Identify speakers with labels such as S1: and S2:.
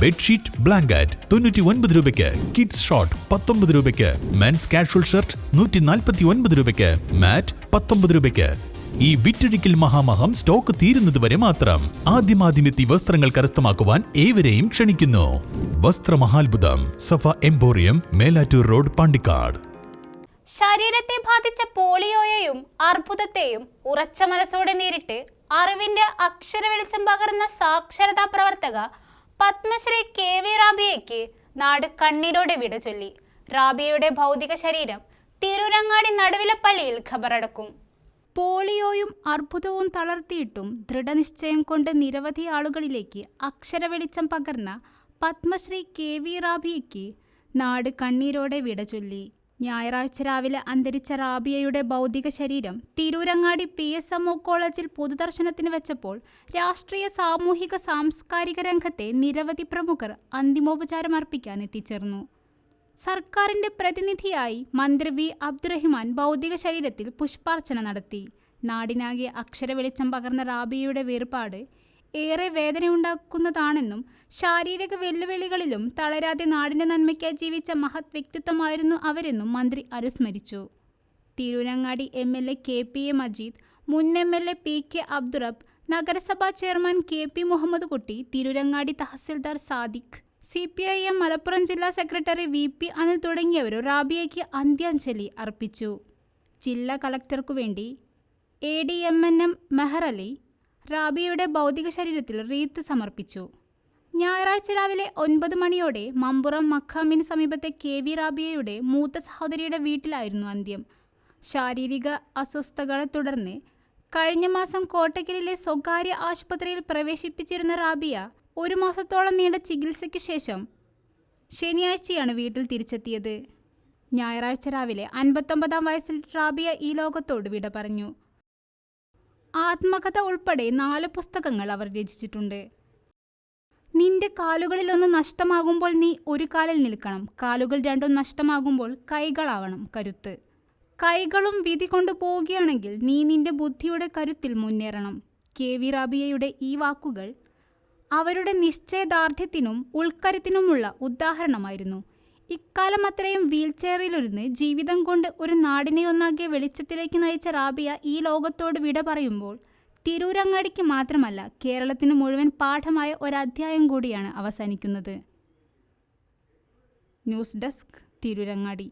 S1: Bedsheet blanket തൊണ്ണൂറ്റി ഒൻപത് രൂപയ്ക്ക് കിഡ്സ് ഷോർട്ട് പത്തൊമ്പത് രൂപയ്ക്ക് മെൻസ് കാഷ്വൽ ഷർട്ട് നൂറ്റി നാൽപ്പത്തി ഒൻപത് രൂപയ്ക്ക് മാറ്റ് പത്തൊമ്പത് രൂപയ്ക്ക്. ഈ വിറ്റഴിക്കൽ മഹാമഹം സ്റ്റോക്ക് തീരുന്നതുവരെ മാത്രം ആദ്യമാദ്യമെത്തി വസ്ത്രങ്ങൾ കരസ്ഥമാക്കുവാൻ ഏവരെയും ക്ഷണിക്കുന്നു. വസ്ത്രമഹാത്ഭുതം സഫ എംപോറിയം മേലാറ്റൂർ റോഡ് പാണ്ടിക്കാട്.
S2: ശരീരത്തെ ബാധിച്ച പോളിയോയെയും അർബുദത്തെയും ഉറച്ച മനസ്സോടെ നേരിട്ട് അറിവിന്റെ അക്ഷര വെളിച്ചം പകർന്ന സാക്ഷരതാ പ്രവർത്തക പത്മശ്രീ കെ വി റാബിയയ്ക്ക് നാട് കണ്ണീരോടെ വിട ചൊല്ലി. റാബിയയുടെ ഭൗതിക ശരീരം തിരൂരങ്ങാടി നടുവിലപ്പള്ളിയിൽ ഖബറടക്കും. പോളിയോയും അർബുദവും തളർത്തിയിട്ടും ദൃഢനിശ്ചയം കൊണ്ട് നിരവധി ആളുകളിലേക്ക് അക്ഷര വെളിച്ചം പകർന്ന പത്മശ്രീ കെ വി റാബിയയ്ക്ക് നാട് കണ്ണീരോടെ വിട ചൊല്ലി. ഞായറാഴ്ച രാവിലെ അന്തരിച്ച റാബിയയുടെ ഭൗതിക ശരീരം Tirurangadi P S M O കോളേജിൽ പൊതുദർശനത്തിന് വെച്ചപ്പോൾ രാഷ്ട്രീയ സാമൂഹിക സാംസ്കാരിക രംഗത്തെ നിരവധി പ്രമുഖർ അന്തിമോപചാരം അർപ്പിക്കാൻ എത്തിച്ചേർന്നു. സർക്കാരിന്റെ പ്രതിനിധിയായി മന്ത്രി വി. അബ്ദുറഹിമാൻ ഭൗതിക ശരീരത്തിൽ പുഷ്പാർച്ചന നടത്തി. നാടിനാകെ അക്ഷര വെളിച്ചം പകർന്ന റാബിയയുടെ വേർപാട് ഏറെ വേദനയുണ്ടാക്കുന്നതാണെന്നും ശാരീരിക വെല്ലുവിളികളിലും തളരാതെ നാടിന്റെ നന്മയ്ക്കായി ജീവിച്ച മഹത് വ്യക്തിത്വമായിരുന്നു അവരെന്നും മന്ത്രി അനുസ്മരിച്ചു Tirurangadi M L A K P A Majeed മുൻ M L A P K Abdurabb നഗരസഭാ chairman K P Muhammad Kutty Tirurangadi tahsildar Sadiq C P I M Malappuram ജില്ലാ സെക്രട്ടറി വി പി അനിൽ തുടങ്ങിയവരും റാബിയയ്ക്ക് അന്ത്യാഞ്ജലി അർപ്പിച്ചു. ജില്ലാ കളക്ടർക്കു വേണ്ടി A D M N M Mehar Ali റാബിയയുടെ ഭൗതിക ശരീരത്തിൽ റീത്ത് സമർപ്പിച്ചു. ഞായറാഴ്ച രാവിലെ ഒൻപത് മണിയോടെ മമ്പുറം മഖാമിന് സമീപത്തെ കെ വി റാബിയയുടെ മൂത്ത സഹോദരിയുടെ വീട്ടിലായിരുന്നു അന്ത്യം. ശാരീരിക അസ്വസ്ഥതകളെ തുടർന്ന് കഴിഞ്ഞ മാസം കോട്ടക്കലിലെ സ്വകാര്യ ആശുപത്രിയിൽ പ്രവേശിപ്പിച്ചിരുന്ന റാബിയ ഒരു മാസത്തോളം നീണ്ട ചികിത്സയ്ക്ക് ശേഷം ശനിയാഴ്ചയാണ് വീട്ടിൽ തിരിച്ചെത്തിയത്. ഞായറാഴ്ച രാവിലെ അൻപത്തൊമ്പതാം വയസ്സിൽ റാബിയ ഈ ലോകത്തോട് വിട പറഞ്ഞു. ആത്മകഥ ഉൾപ്പെടെ നാല് പുസ്തകങ്ങൾ അവർ രചിച്ചിട്ടുണ്ട്. നിന്റെ കാലുകളിൽ ഒന്ന് നഷ്ടമാകുമ്പോൾ നീ ഒരു കാലിൽ നിൽക്കണം. കാലുകൾ രണ്ടും നഷ്ടമാകുമ്പോൾ കൈകളാവണം കരുത്ത്. കൈകളും വിധി കൊണ്ടു പോവുകയാണെങ്കിൽ നീ നിന്റെ ബുദ്ധിയുടെ കരുത്തിൽ മുന്നേറണം. കെ വി റാബിയയുടെ ഈ വാക്കുകൾ അവരുടെ നിശ്ചയദാർഢ്യത്തിനും ഉൾക്കരുത്തിനുമുള്ള ഉദാഹരണമായിരുന്നു. ഇക്കാലം അത്രയും വീൽചെയറിലിരുന്ന് ജീവിതം കൊണ്ട് ഒരു നാടിനെ ഒന്നാകെ വെളിച്ചത്തിലേക്ക് നയിച്ച റാബിയ ഈ ലോകത്തോട് വിട പറയുമ്പോൾ തിരൂരങ്ങാടിക്ക് മാത്രമല്ല കേരളത്തിന് മുഴുവൻ പാഠമായ ഒരധ്യായം കൂടിയാണ് അവസാനിക്കുന്നത്. News desk Tirurangadi.